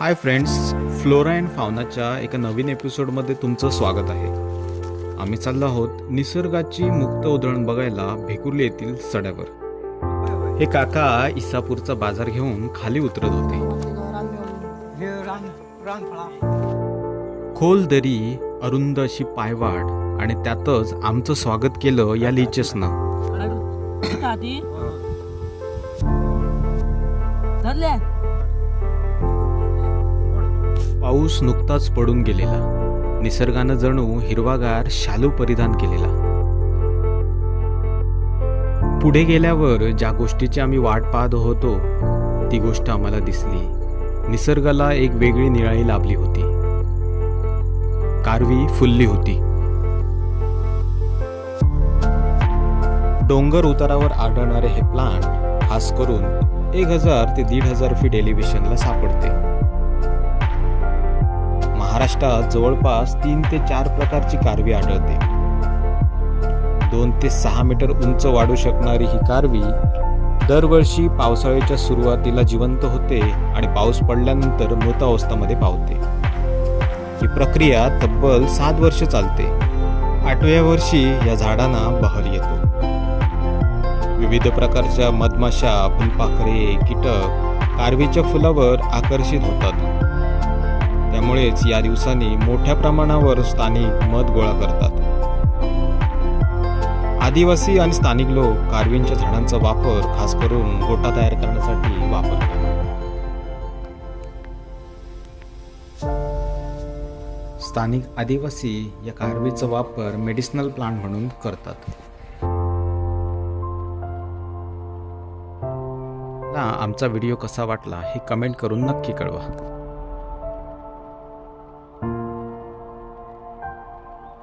High friends Flora and फावनाच्या एका नवीन एपिसोडमध्ये तुमचं स्वागत आहे. आम्ही चाललो आहोत निसर्गाची मुक्त उधळण बघायला भेकुर्ली येथील सड्यावर. हे काका इसापूरचा बाजार घेऊन खाली उतरत होते. खोल दरी अरुंद अशी पायवाट आणि त्यातच आमचं स्वागत केलं या लिचेसनं. ना धरले. पाऊस नुकताच पडून गेलेला. निसर्गानं जणू हिरवागार शालू परिधान केलेला. पुढे गेल्यावर ज्या गोष्टीची आम्ही वाट पाहत होतो ती गोष्ट आम्हाला दिसली. निसर्गाला एक वेगळी निराळी लाभली होती. कारवी फुलली होती. डोंगर उतारावर आढळणारे हे प्लांट खास करून एक हजार ते दीड हजार फीट एलिव्हेशनला सापडते. महाराष्ट्रात जवळपास तीन ते चार प्रकारची कारवी आढळते. दोन ते सहा मीटर उंच वाढू शकणारी ही कारवी दरवर्षी पावसाळ्याच्या सुरुवातीला जिवंत होते आणि पाऊस पडल्यानंतर मृत अवस्थामध्ये पावते. ही प्रक्रिया तब्बल सात वर्ष चालते. आठव्या वर्षी या झाडांना बहर येतो. विविध प्रकारच्या मधमाशा फुलपाखरे कीटक कारवीच्या फुलावर आकर्षित होतात. त्यामुळेच या दिवसांनी मोठ्या प्रमाणावर स्थानिक मध गोळा करतात. आदिवासी आणि स्थानिक लोक कारवींच्या झाडांचा वापर खास करून गोटा तयार करण्यासाठी वापरतात. स्थानिक आदिवासी या कारवीचा वापर मेडिसिनल प्लांट म्हणून करतात. ना आमचा व्हिडिओ कसा वाटला हे कमेंट करून नक्की कळवा.